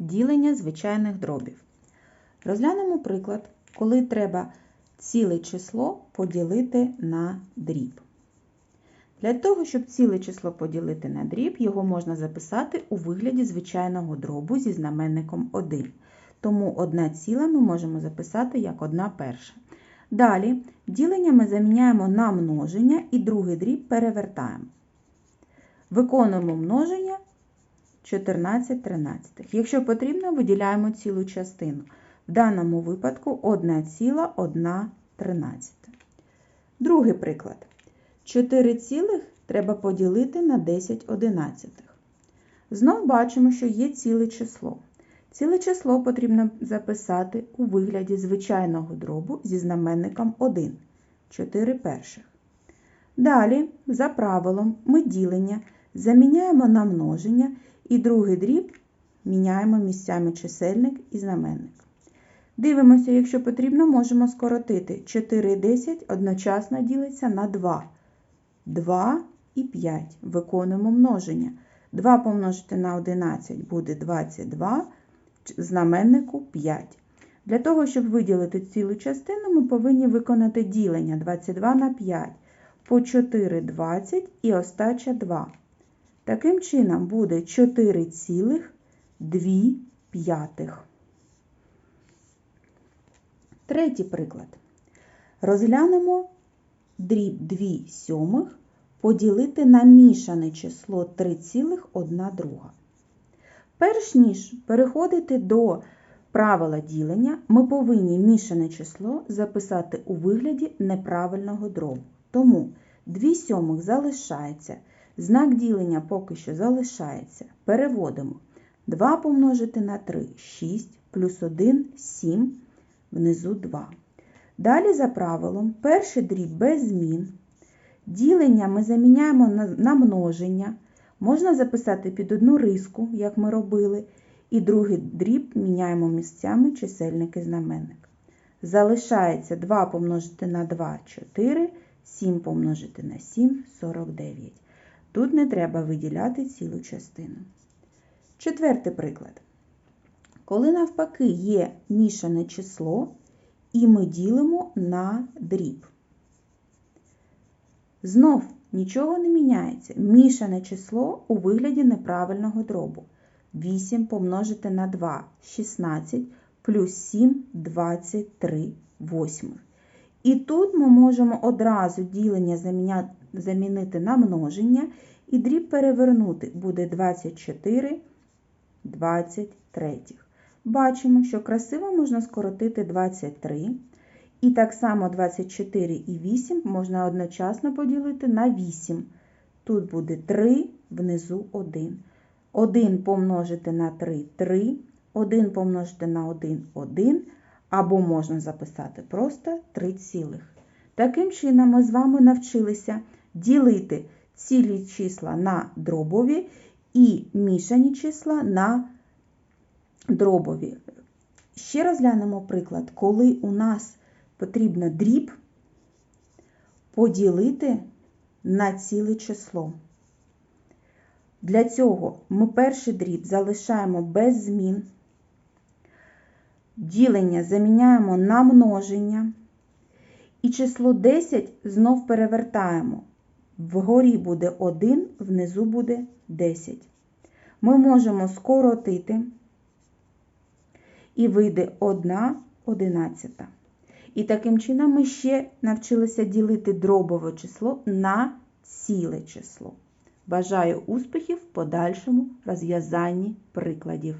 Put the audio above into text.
Ділення звичайних дробів. Розглянемо приклад, коли треба ціле число поділити на дріб. Для того, щоб ціле число поділити на дріб, його можна записати у вигляді звичайного дробу зі знаменником 1. Тому 1 ціла ми можемо записати як 1 перша. Далі ділення ми заміняємо на множення і другий дріб перевертаємо. Виконуємо множення 14 тринадцятих. Якщо потрібно, виділяємо цілу частину. В даному випадку 1,1 тринадцята. Другий приклад. 4 цілих треба поділити на 10 одинадцятих. Знов бачимо, що є ціле число. Ціле число потрібно записати у вигляді звичайного дробу зі знаменником 1, 4 перших. Далі, за правилом, ми ділення заміняємо на множення і другий дріб міняємо місцями чисельник і знаменник. Дивимося, якщо потрібно, можемо скоротити 4 і 10 одночасно ділиться на 2. 2 і 5. Виконуємо множення. 2 помножити на 11 буде 22, знаменнику 5. Для того, щоб виділити цілу частину, ми повинні виконати ділення 22 на 5. По 4 20 і остача 2. Таким чином буде 4,2 п'ятих. Третій приклад. Розглянемо дріб 2 сьомих поділити на мішане число 3,1 друга. Перш ніж переходити до правила ділення, ми повинні мішане число записати у вигляді неправильного дробу. Тому 2 сьомих залишається. Знак ділення поки що залишається. Переводимо 2 помножити на 3 6 плюс 1 7, внизу 2. Далі, за правилом, перший дріб без змін. Ділення ми заміняємо на множення. Можна записати під одну риску, як ми робили, і другий дріб міняємо місцями чисельник і знаменник. Залишається 2 помножити на 2 4, 7 помножити на 7 49. Тут не треба виділяти цілу частину. Четвертий приклад. Коли навпаки є мішане число, і ми ділимо на дріб. Знов нічого не міняється. Мішане число у вигляді неправильного дробу. 8 помножити на 2 16 плюс 7 23 восьмих. І тут ми можемо одразу ділення замінити на множення і дріб перевернути буде 24 23. Бачимо, що красиво можна скоротити 23. І так само 24 і 8 можна одночасно поділити на 8. Тут буде 3, внизу 1. 1 помножити на 3 3, 1 помножити на 1 1, або можна записати просто 3 цілих. Таким чином, ми з вами навчилися ділити цілі числа на дробові і мішані числа на дробові. Ще розглянемо приклад, коли у нас потрібно дріб поділити на ціле число. Для цього ми перший дріб залишаємо без змін, ділення заміняємо на множення, і число 10 знов перевертаємо. Вгорі буде 1, внизу буде 10. Ми можемо скоротити і вийде 1 одинадцята. І таким чином ми ще навчилися ділити дробове число на ціле число. Бажаю успіхів в подальшому розв'язанні прикладів.